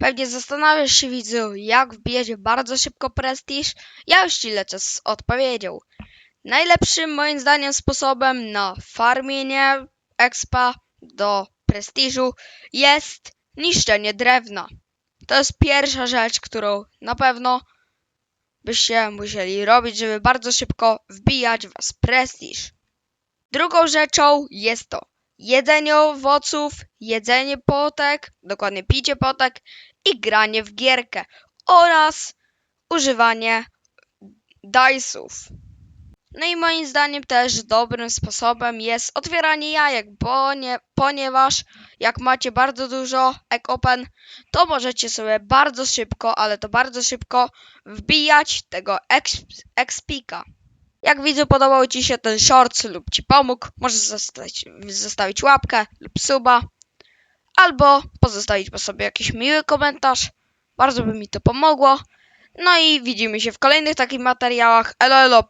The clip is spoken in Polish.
Pewnie zastanawiasz się, widzu, jak wbijać bardzo szybko prestiż? Ja już ci lecę z odpowiedzią. Najlepszym moim zdaniem sposobem na farmienie expa do prestiżu jest niszczenie drewna. To jest pierwsza rzecz, którą na pewno byście musieli robić, żeby bardzo szybko wbijać was prestiż. Drugą rzeczą jest to jedzenie owoców, jedzenie potek, dokładnie picie potek i granie w gierkę oraz używanie dice'ów. No i moim zdaniem też dobrym sposobem jest otwieranie jajek, bo nie, ponieważ jak macie bardzo dużo ekopen, to możecie sobie bardzo szybko, ale to bardzo szybko wbijać tego exp- expika. Jak widzę, podobał Ci się ten short lub Ci pomógł, możesz zostawić, zostawić łapkę lub suba, albo pozostawić po sobie jakiś miły komentarz. Bardzo by mi to pomogło. No i widzimy się w kolejnych takich materiałach. Elo, elo,